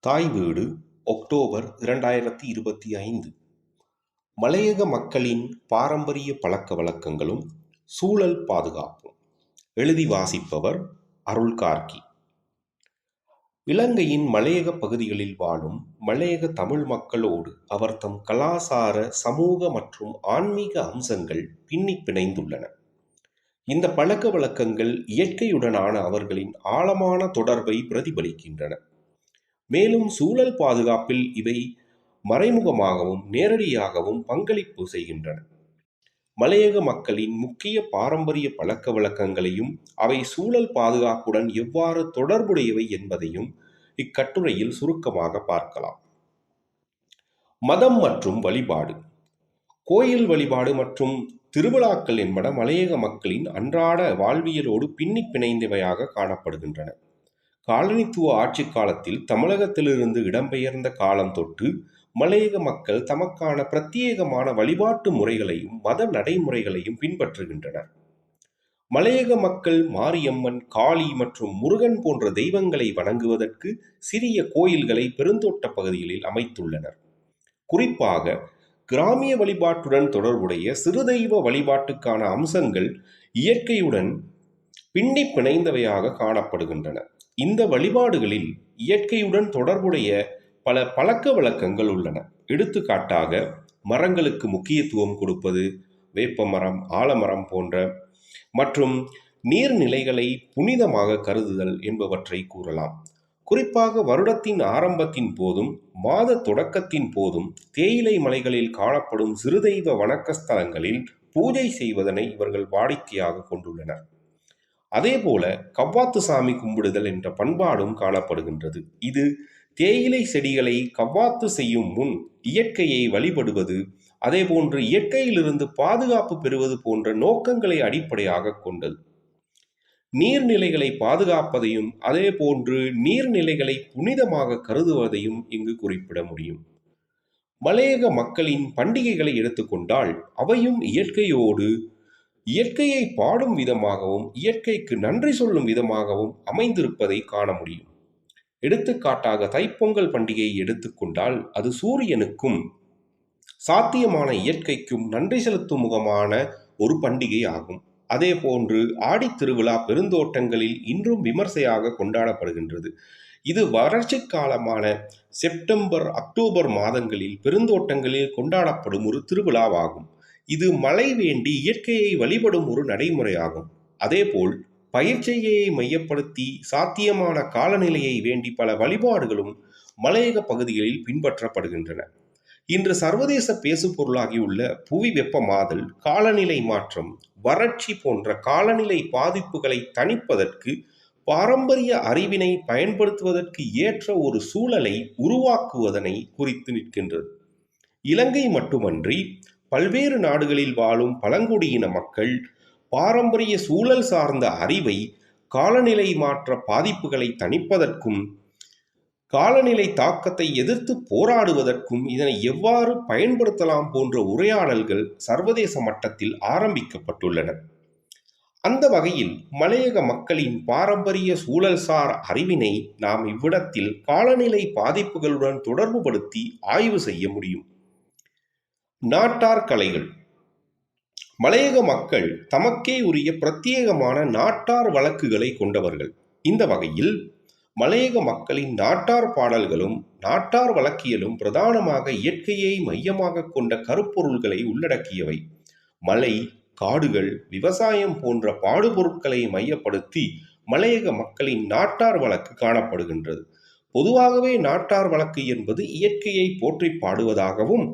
தாய் வீடு ஒக்டோபர் இரண்டாயிரத்தி இருபத்தி ஐந்து. மலையக மக்களின் பாரம்பரிய பழக்க வழக்கங்களும் சூழல் பாதுகாப்பும் எழுதி வாசிப்பவர் அருள் கார்கி. இலங்கையின் மலையக பகுதிகளில் வாழும் மலையக தமிழ் மக்களோடு அவர் தம் கலாசார சமூக மற்றும் ஆன்மீக அம்சங்கள் பின்னி பிணைந்துள்ளன. இந்த பழக்க வழக்கங்கள் இயற்கையுடனான அவர்களின் ஆழமான தொடர்பை பிரதிபலிக்கின்றன. மேலும் சூழல் பாதுகாப்பில் இவை மறைமுகமாகவும் நேரடியாகவும் பங்களிப்பு செய்கின்றன. மலையக மக்களின் முக்கிய பாரம்பரிய பழக்க வழக்கங்களையும் அவை சூழல் பாதுகாப்புடன் எவ்வாறு தொடர்புடையவை என்பதையும் இக்கட்டுரையில் சுருக்கமாக பார்க்கலாம். மதம் மற்றும் வழிபாடு. கோயில் வழிபாடு மற்றும் திருவிழாக்கள் என்பன மலையக மக்களின் அன்றாட வாழ்வியலோடு பின்னி பிணைந்தவையாக காணப்படுகின்றன. காலனித்துவ ஆட்சி காலத்தில் தமிழகத்திலிருந்து இடம்பெயர்ந்த காலம் தொட்டு மலையக மக்கள் தமக்கான பிரத்யேகமான வழிபாட்டு முறைகளையும் மத நடைமுறைகளையும் பின்பற்றுகின்றனர். மலையக மக்கள் மாரியம்மன் காளி மற்றும் முருகன் போன்ற தெய்வங்களை வணங்குவதற்கு சிறிய கோயில்களை பெருந்தோட்ட பகுதிகளில் அமைத்துள்ளனர். குறிப்பாக கிராமிய வழிபாட்டுடன் தொடர்புடைய சிறுதெய்வ வழிபாட்டுக்கான அம்சங்கள் இயற்கையுடன் பின்னி பிணைந்தவையாக காணப்படுகின்றன. இந்த வழிபாடுகளில் இயற்கையுடன் தொடர்புடைய பல பழக்க வழக்கங்கள் உள்ளன. எடுத்துக்காட்டாக மரங்களுக்கு முக்கியத்துவம் கொடுப்பது வேப்பமரம் ஆலமரம் போன்ற மற்றும் நீர்நிலைகளை புனிதமாக கருதுதல் என்பவற்றை கூறலாம். குறிப்பாக வருடத்தின் ஆரம்பத்தின் போதும் மாத தொடக்கத்தின் போதும் தேயிலை மலைகளில் காணப்படும் சிறுதெய்வ வணக்க ஸ்தலங்களில் பூஜை செய்வதனை இவர்கள் வாடிக்கையாக கொண்டுள்ளனர். அதேபோல கவ்வாத்து சாமி கும்பிடுதல் என்ற பண்பாடும் காணப்படுகின்றது. இது தேயிலை செடிகளை கவ்வாத்து செய்யும் முன் இயற்கையை வழிபடுவது அதே போன்று இயற்கையிலிருந்து பாதுகாப்பு பெறுவது போன்ற நோக்கங்களை அடிப்படையாக கொண்டது. நீர்நிலைகளை பாதுகாப்பதையும் அதே போன்று நீர்நிலைகளை புனிதமாக கருதுவதையும் இங்கு குறிப்பிட முடியும். மலையக மக்களின் பண்டிகைகளை எடுத்துக்கொண்டால் அவையும் இயற்கையோடு இயற்கையை பாடும் விதமாகவும் இயற்கைக்கு நன்றி சொல்லும் விதமாகவும் அமைந்திருப்பதை காண முடியும். எடுத்துக்காட்டாக தைப்பொங்கல் பண்டிகையை எடுத்துக்கொண்டால் அது சூரியனுக்கும் சாத்தியமான இயற்கைக்கும் நன்றி செலுத்தும் முகமான ஒரு பண்டிகை ஆகும். அதே போன்று ஆடித் திருவிழா பெருந்தோட்டங்களில் இன்றும் விமர்சையாக கொண்டாடப்படுகின்றது. இது வறட்சி காலமான செப்டம்பர் அக்டோபர் மாதங்களில் பெருந்தோட்டங்களில் கொண்டாடப்படும் ஒரு திருவிழாவாகும். இது மழை வேண்டி இயற்கையை வழிபடும் ஒரு நடைமுறையாகும். அதேபோல் பயிற்சியை மையப்படுத்தி சாத்தியமான காலநிலையை வேண்டி பல வழிபாடுகளும் மலையக பகுதிகளில் பின்பற்றப்படுகின்றன. இன்று சர்வதேச பேசுபொருளாகியுள்ள புவி வெப்பமாதல் காலநிலை மாற்றம் வறட்சி போன்ற காலநிலை பாதிப்புகளை தணிப்பதற்கு பாரம்பரிய அறிவினை பயன்படுத்துவதற்கு ஏற்ற ஒரு சூழலை உருவாக்குவதனை குறித்து நிற்கின்றது. இலங்கை மட்டுமன்றி பல்வேறு நாடுகளில் வாழும் பழங்குடியின மக்கள் பாரம்பரிய சூழல் சார்ந்த அறிவை காலநிலை மாற்ற பாதிப்புகளை தணிப்பதற்கும் காலநிலை தாக்கத்தை எதிர்த்து போராடுவதற்கும் இதனை எவ்வாறு பயன்படுத்தலாம் போன்ற உரையாடல்கள் சர்வதேச மட்டத்தில் ஆரம்பிக்கப்பட்டுள்ளன. அந்த வகையில் மலையக மக்களின் பாரம்பரிய சூழல்சார் அறிவினை நாம் இவ்விடத்தில் காலநிலை பாதிப்புகளுடன் தொடர்புபடுத்தி ஆய்வு செய்ய முடியும். நாட்டார் கலைகள். மலையக மக்கள் தமக்கே உரிய பிரத்யேகமான நாட்டார் வழக்குகளை கொண்டவர்கள். இந்த வகையில் மலையக மக்களின் நாட்டார் பாடல்களும் நாட்டார் வழக்கியலும் பிரதானமாக இயற்கையை மையமாக கொண்ட கருப்பொருள்களை உள்ளடக்கியவை. மலை காடுகள் விவசாயம் போன்ற பாடுபொருட்களை மையப்படுத்தி மலையக மக்களின் நாட்டார் வழக்கு காணப்படுகின்றது. பொதுவாகவே நாட்டார் வழக்கு என்பது இயற்கையை போற்றி பாடுவதாகவும்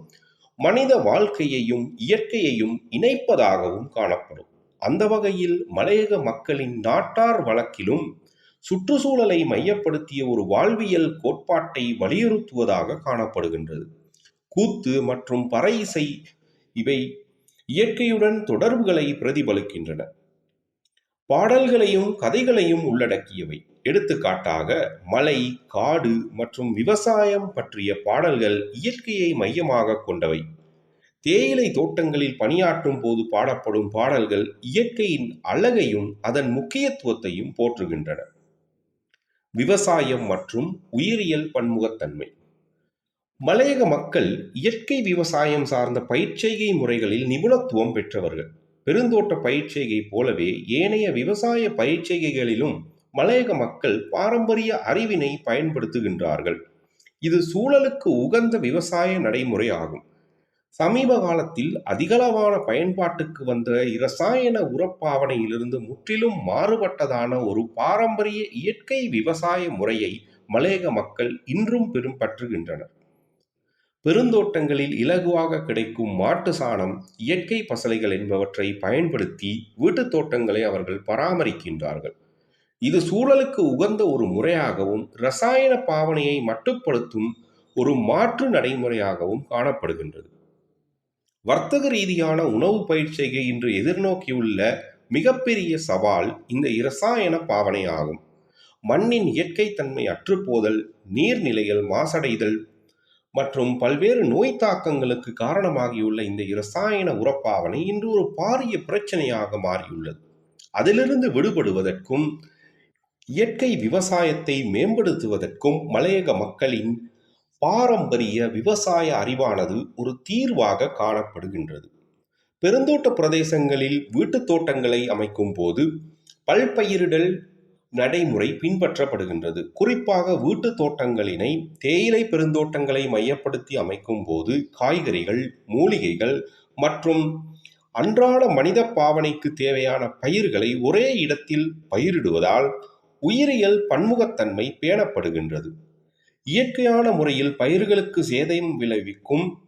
மனித வாழ்க்கையையும் இயற்கையையும் இணைப்பதாகவும் காணப்படும். அந்த வகையில் மலையக மக்களின் நாட்டார் வழக்கிலும் சுற்றுச்சூழலை மையப்படுத்திய ஒரு வாழ்வியல் கோட்பாட்டை வலியுறுத்துவதாக காணப்படுகின்றது. கூத்து மற்றும் பறை இசை இவை இயற்கையுடன் தொடர்புகளை பிரதிபலிக்கின்றன. பாடல்களையும் கதைகளையும் உள்ளடக்கியவை. எடுத்துக்காட்டாக மலை காடு மற்றும் விவசாயம் பற்றிய பாடல்கள் இயற்கையை மையமாக கொண்டவை. தேயிலை தோட்டங்களில் பணியாற்றும் போது பாடப்படும் பாடல்கள் இயற்கையின் அழகையும் அதன் முக்கியத்துவத்தையும் போற்றுகின்றன. விவசாயம் மற்றும் உயிரியல் பன்முகத்தன்மை. மலையக மக்கள் இயற்கை விவசாயம் சார்ந்த பயிர்ச்செய்கை முறைகளில் நிபுணத்துவம் பெற்றவர்கள். பெருந்தோட்ட பயிர்ச்செய்கை போலவே ஏனைய விவசாய பயிர்ச்செய்கைகளிலும் மலையக மக்கள் பாரம்பரிய அறிவினை பயன்படுத்துகின்றார்கள். இது சூழலுக்கு உகந்த விவசாய நடைமுறை ஆகும். சமீப காலத்தில் அதிகளவான பயன்பாட்டுக்கு வந்த இரசாயன உரப்பாவனையிலிருந்து முற்றிலும் மாறுபட்டதான ஒரு பாரம்பரிய இயற்கை விவசாய முறையை மலையக மக்கள் இன்றும் பின்பற்றுகின்றனர் பெருந்தோட்டங்களில் இலகுவாக கிடைக்கும் மாட்டு சாணம் இயற்கை பசலைகள் என்பவற்றை பயன்படுத்தி வீட்டுத் தோட்டங்களை அவர்கள் பராமரிக்கின்றார்கள். இது சூழலுக்கு உகந்த ஒரு முறையாகவும் ரசாயன பாவனையை மட்டுப்படுத்தும் ஒரு மாற்று நடைமுறையாகவும் காணப்படுகின்றது. வர்த்தக ரீதியான உணவு பயிற்சியை இன்று எதிர்நோக்கியுள்ள மிகப்பெரிய சவால் இந்த இரசாயன பாவனை ஆகும் மண்ணின் இயற்கை தன்மை அற்றுப்போதல் நீர்நிலைகள் மாசடைதல் மற்றும் பல்வேறு நோய் தாக்கங்களுக்கு காரணமாகியுள்ள இந்த இரசாயன உரப்பாவனை இன்று ஒரு பாரிய பிரச்சனையாக மாறியுள்ளது. அதிலிருந்து விடுபடுவதற்கும் இயற்கை விவசாயத்தை மேம்படுத்துவதற்கும் மலையக மக்களின் பாரம்பரிய விவசாய அறிவானது ஒரு தீர்வாக காணப்படுகின்றது. பெருந்தோட்ட பிரதேசங்களில் வீட்டுத் தோட்டங்களை அமைக்கும் போது பல்பயிரிடல் நடைமுறை பின்பற்றப்படுகின்றது. குறிப்பாக வீட்டுத் தோட்டங்களினை தேயிலை பெருந்தோட்டங்களை மையப்படுத்தி அமைக்கும் போது காய்கறிகள் மூலிகைகள் மற்றும் அன்றாட மனித பாவனைக்கு தேவையான பயிர்களை ஒரே இடத்தில் பயிரிடுவதால் உயிரியல் பன்முகத்தன்மை பேணப்படுகின்றது. இயற்கையான முறையில் பயிர்களுக்கு சேதம் விளைவிக்கும்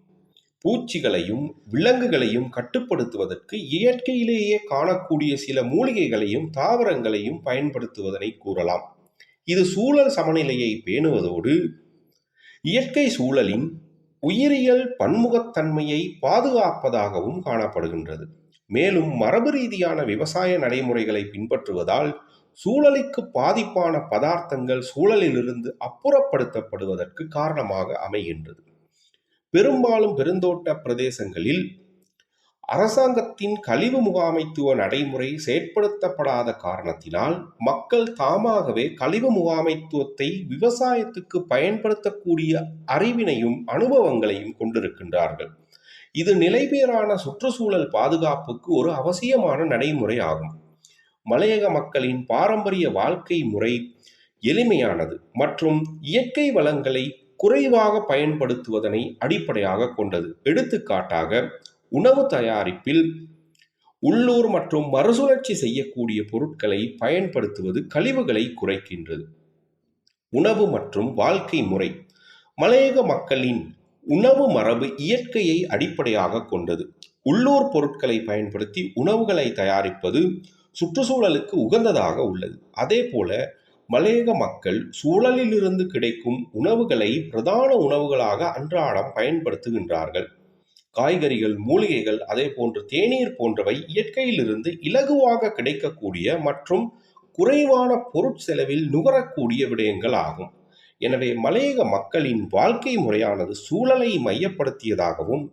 பூச்சிகளையும் விலங்குகளையும் கட்டுப்படுத்துவதற்கு இயற்கையிலேயே காணக்கூடிய சில மூலிகைகளையும் தாவரங்களையும் பயன்படுத்துவதனை கூறலாம். இது சூழல் சமநிலையை பேணுவதோடு இயற்கை சூழலின் உயிரியல் பன்முகத்தன்மையை பாதுகாப்பதாகவும் காணப்படுகின்றது. மேலும் மரபு ரீதியான விவசாய நடைமுறைகளை பின்பற்றுவதால் சூழலுக்கு பாதிப்பான பதார்த்தங்கள் சூழலிலிருந்து அப்புறப்படுத்தப்படுவதற்கு காரணமாக அமைகின்றது. பெரும்பாலும் பெருந்தோட்ட பிரதேசங்களில் அரசாங்கத்தின் கழிவு முகாமைத்துவ நடைமுறை செயற்படுத்தப்படாத காரணத்தினால் மக்கள் தாமாகவே கழிவு முகாமைத்துவத்தை விவசாயத்துக்கு பயன்படுத்தக்கூடிய அறிவினையும் அனுபவங்களையும் கொண்டிருக்கின்றார்கள். இது நிலைபேறான சுற்றுச்சூழல் பாதுகாப்புக்கு ஒரு அவசியமான நடைமுறை ஆகும் மலையக மக்களின் பாரம்பரிய வாழ்க்கை முறை எளிமையானது மற்றும் இயற்கை வளங்களை குறைவாக பயன்படுத்துவதனை அடிப்படையாக கொண்டது. எடுத்துக்காட்டாக உணவு தயாரிப்பில் உள்ளூர் மற்றும் மறுசுழற்சி செய்யக்கூடிய பொருட்களை பயன்படுத்துவது கழிவுகளை குறைக்கின்றது. உணவு மற்றும் வாழ்க்கை முறை மலையக மக்களின் உணவு மரபு இயற்கையை அடிப்படையாக கொண்டது. உள்ளூர் பொருட்களை பயன்படுத்தி உணவுகளை தயாரிப்பது சுற்றுச்சூழலுக்கு உகந்ததாக உள்ளது. அதே போல மலையக மக்கள் சூழலிலிருந்து கிடைக்கும் உணவுகளை பிரதான உணவுகளாக அன்றாடம் பயன்படுத்துகின்றார்கள். காய்கறிகள் மூலிகைகள் அதே போன்று தேநீர் போன்றவை இயற்கையிலிருந்து இலகுவாக கிடைக்கக்கூடிய மற்றும் குறைவான பொருட்செலவில் நுகரக்கூடிய விடயங்கள் ஆகும். எனவே மலையக மக்களின் வாழ்க்கை முறையானது சூழலை மையப்படுத்தியதாகவும்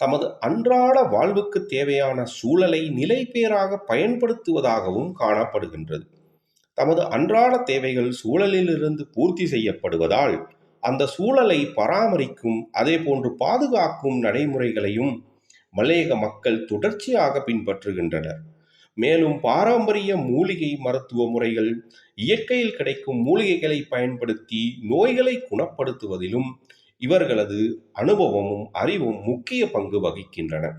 தமது அன்றாட வாழ்வுக்கு தேவையான சூழலை நிலைபேறாக பயன்படுத்துவதாகவும் காணப்படுகின்றது. தமது அன்றாட தேவைகள் சூழலிலிருந்து பூர்த்தி செய்யப்படுவதால் அந்த சூழலை பராமரிக்கும் அதே போன்று பாதுகாக்கும் நடைமுறைகளையும் மலையக மக்கள் தொடர்ச்சியாக பின்பற்றுகின்றனர். மேலும் பாரம்பரிய மூலிகை மருத்துவ முறைகள் இயற்கையில் கிடைக்கும் மூலிகைகளை பயன்படுத்தி நோய்களை குணப்படுத்துவதிலும் இவர்களது அனுபவமும் அறிவும் முக்கிய பங்கு வகிக்கின்றன.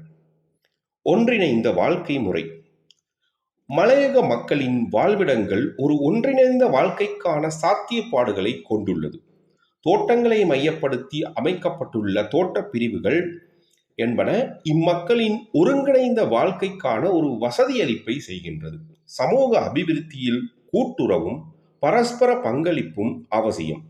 ஒன்றிணைந்த வாழ்க்கை முறை. மலையக மக்களின் வாழ்விடங்கள் ஒரு ஒன்றிணைந்த வாழ்க்கைக்கான சாத்தியப்பாடுகளை கொண்டுள்ளது. தோட்டங்களை மையப்படுத்தி அமைக்கப்பட்டுள்ள தோட்ட பிரிவுகள் என்பன இம்மக்களின் ஒருங்கிணைந்த வாழ்க்கைக்கான ஒரு வசதியளிப்பை செய்கின்றது. சமூக அபிவிருத்தியில் கூட்டுறவும் பரஸ்பர பங்களிப்பும் அவசியம்.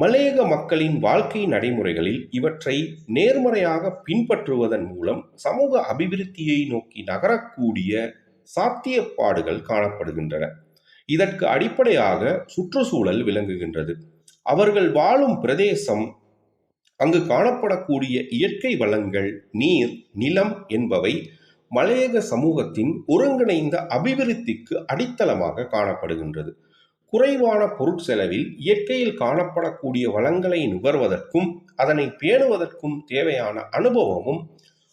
மலையக மக்களின் வாழ்க்கை நடைமுறைகளில் இவற்றை நேர்மறையாக பின்பற்றுவதன் மூலம் சமூக அபிவிருத்தியை நோக்கி நகரக்கூடிய சாத்தியப்பாடுகள் காணப்படுகின்றன. இதற்கு அடிப்படையாக சுற்றுச்சூழல் விளங்குகின்றது. அவர்கள் வாழும் பிரதேசம் அங்கு காணப்படக்கூடிய இயற்கை வளங்கள் நீர் நிலம் என்பவை மலையக சமூகத்தின் ஒருங்கிணைந்த அபிவிருத்திக்கு அடித்தளமாக காணப்படுகின்றது. குறைவான பொருட்செலவில் இயற்கையில் காணப்படக்கூடிய வளங்களை நுகர்வதற்கும் அதனை பேணுவதற்கும் தேவையான அனுபவமும்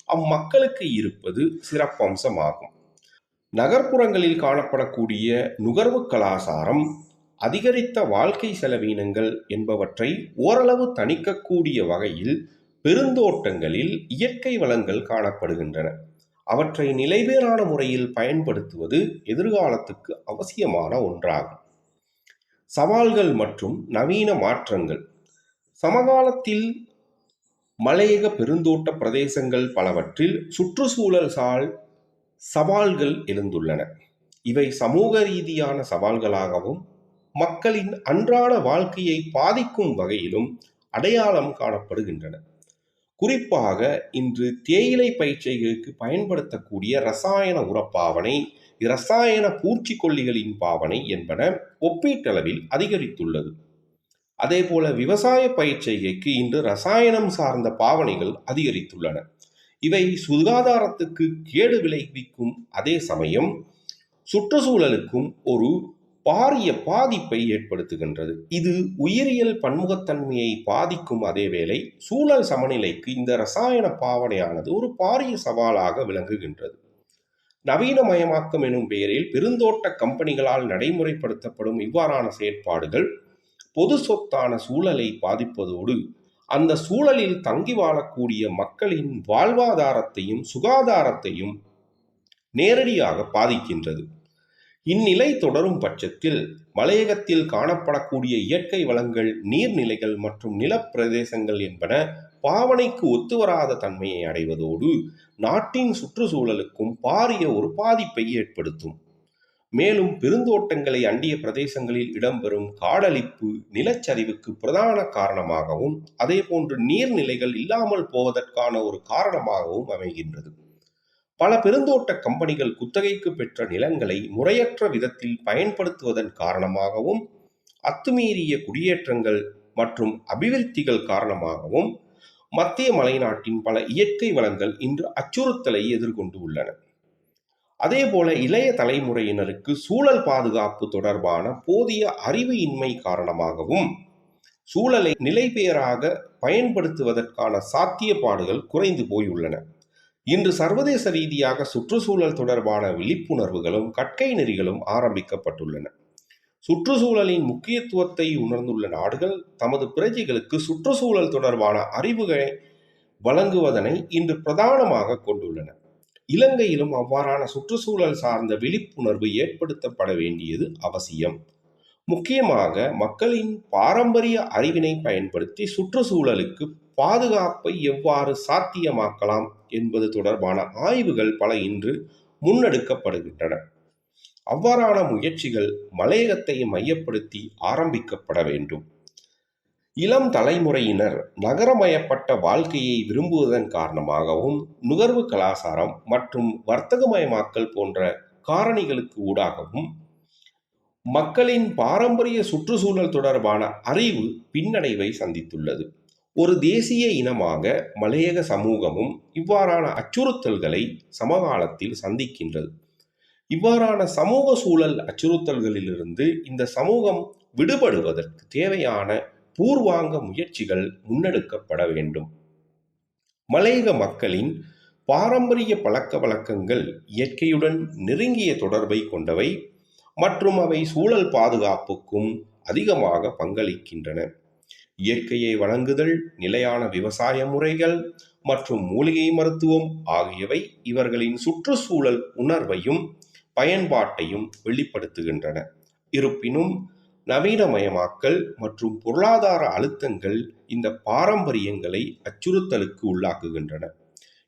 அம்மக்களுக்கு இருப்பது சிறப்பம்சமாகும். நகர்ப்புறங்களில் காணப்படக்கூடிய நுகர்வு கலாசாரம் அதிகரித்த வாழ்க்கை செலவீனங்கள் என்பவற்றை ஓரளவு தணிக்கக்கூடிய வகையில் பெருந்தோட்டங்களில் இயற்கை வளங்கள் காணப்படுகின்றன. அவற்றை நிலைபேறான முறையில் பயன்படுத்துவது எதிர்காலத்துக்கு அவசியமான ஒன்றாகும். சவால்கள் மற்றும் நவீன மாற்றங்கள். சமகாலத்தில் மலையக பெருந்தோட்ட பிரதேசங்கள் பலவற்றில் சுற்றுச்சூழல் சால் சவால்கள் எழுந்துள்ளன. இவை சமூக ரீதியான சவால்களாகவும் மக்களின் அன்றாட வாழ்க்கையை பாதிக்கும் வகையிலும் அடையாளம் காணப்படுகின்றன. குறிப்பாக இன்று தேயிலை பயிற்சிகளுக்கு பயன்படுத்தக்கூடிய ரசாயன உரப்பாவனை இரசாயன பூச்சிக்கொல்லிகளின் பாவனை என்பன ஒப்பீட்டளவில் அதிகரித்துள்ளது. அதேபோல விவசாய பயிற்சிகைக்கு இன்று ரசாயனம் சார்ந்த பாவனைகள் அதிகரித்துள்ளன. இவை சுகாதாரத்துக்கு கேடு விளைவிக்கும். அதே சமயம் சுற்றுச்சூழலுக்கும் ஒரு பாரிய பாதிப்பை ஏற்படுத்துகின்றது. இது உயிரியல் பன்முகத்தன்மையை பாதிக்கும். அதேவேளை சூழல் சமநிலைக்கு இந்த ரசாயன பாவனையானது ஒரு பாரிய சவாலாக விளங்குகின்றது. நவீனமயமாக்கம் எனும் பெயரில் பெருந்தோட்ட கம்பெனிகளால் நடைமுறைப்படுத்தப்படும் இவ்வாறான செயற்பாடுகள் பொது சொத்தான சூழலை பாதிப்பதோடு அந்த சூழலில் தங்கி வாழக்கூடிய மக்களின் வாழ்வாதாரத்தையும் சுகாதாரத்தையும் நேரடியாக பாதிக்கின்றது. இந்நிலை தொடரும் பட்சத்தில் மலையகத்தில் காணப்படக்கூடிய இயற்கை வளங்கள் நீர்நிலைகள் மற்றும் நிலப்பிரதேசங்கள் என்பன பாவனைக்கு ஒத்துவராத தன்மையை அடைவதோடு நாட்டின் சுற்றுச்சூழலுக்கும் பாரிய ஒரு பாதிப்பை ஏற்படுத்தும். மேலும் பெருந்தோட்டங்களை அண்டிய பிரதேசங்களில் இடம்பெறும் காடழிப்பு நிலச்சரிவுக்கு பிரதான காரணமாகவும் அதேபோன்று நீர்நிலைகள் இல்லாமல் போவதற்கான ஒரு காரணமாகவும் அமைகின்றது. பல பெருந்தோட்ட கம்பெனிகள் குத்தகைக்கு பெற்ற நிலங்களை முறையற்ற விதத்தில் பயன்படுத்துவதன் காரணமாகவும் அத்துமீறிய குடியேற்றங்கள் மற்றும் அபிவிருத்திகள் காரணமாகவும் மத்திய மலைநாட்டின் பல இயற்கை வளங்கள் இன்று அச்சுறுத்தலை எதிர்கொண்டு உள்ளன. அதேபோல இளைய தலைமுறையினருக்கு சூழல் பாதுகாப்பு தொடர்பான போதிய அறிவு இன்மை காரணமாகவும் சூழலை நிலைபெயராக பயன்படுத்துவதற்கான சாத்தியப்பாடுகள் குறைந்து போயுள்ளன. இன்று சர்வதேச ரீதியாக சுற்றுச்சூழல் தொடர்பான விழிப்புணர்வுகளும் கற்கை நெறிகளும் ஆரம்பிக்கப்பட்டுள்ளன. சுற்றுச்சூழலின் முக்கியத்துவத்தை உணர்ந்துள்ள நாடுகள் தமது பிரஜைகளுக்கு சுற்றுச்சூழல் தொடர்பான அறிவுகளை வழங்குவதனை இன்று பிரதானமாக கொண்டுள்ளன. இலங்கையிலும் அவ்வாறான சுற்றுச்சூழல் சார்ந்த விழிப்புணர்வு ஏற்படுத்தப்பட வேண்டியது அவசியம். முக்கியமாக மக்களின் பாரம்பரிய அறிவினை பயன்படுத்தி சுற்றுச்சூழலுக்கு பாதுகாப்பை எவ்வாறு சாத்தியமாக்கலாம் என்பது தொடர்பான ஆய்வுகள் பல இன்று முன்னெடுக்கப்படுகின்றன. அவ்வாறான முயற்சிகள் மலையகத்தை மையப்படுத்தி ஆரம்பிக்கப்பட வேண்டும். இளம் தலைமுறையினர் நகரமயப்பட்ட வாழ்க்கையை விரும்புவதன் காரணமாகவும் நுகர்வு கலாச்சாரம் மற்றும் வர்த்தகமயமாக்கல் போன்ற காரணிகளுக்கு ஊடாகவும் மக்களின் பாரம்பரிய சுற்றுச்சூழல் தொடர்பான அறிவு பின்னடைவை சந்தித்துள்ளது. ஒரு தேசிய இனமாக மலையக சமூகமும் இவ்வாறான அச்சுறுத்தல்களை சமகாலத்தில் சந்திக்கின்றது. இவ்வாறான சமூக சூழல் அச்சுறுத்தல்களிலிருந்து இந்த சமூகம் விடுபடுவதற்கு தேவையான பூர்வாங்க முயற்சிகள் முன்னெடுக்கப்பட வேண்டும். மலையக மக்களின் பாரம்பரிய பழக்க வழக்கங்கள் இயற்கையுடன் நெருங்கிய தொடர்பை கொண்டவை மற்றும் அவை சூழல் பாதுகாப்புக்கும் அதிகமாக பங்களிக்கின்றன. இயற்கையை வழங்குதல் நிலையான விவசாய முறைகள் மற்றும் மூலிகை மருத்துவம் ஆகியவை இவர்களின் சுற்றுச்சூழல் உணர்வையும் பயன்பாட்டையும் வெளிப்படுத்துகின்றன. இருப்பினும் நவீனமயமாக்கல் மற்றும் பொருளாதார அழுத்தங்கள் இந்த பாரம்பரியங்களை அச்சுறுத்தலுக்கு உள்ளாக்குகின்றன.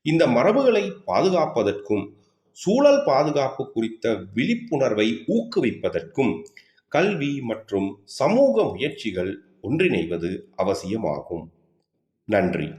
இந்த மரபுகளை பாதுகாப்பதற்கும் சூழல் பாதுகாப்பு குறித்த விழிப்புணர்வை ஊக்குவிப்பதற்கும் கல்வி மற்றும் சமூக முயற்சிகள் ஒன்றிணைவது அவசியமாகும். நன்றி.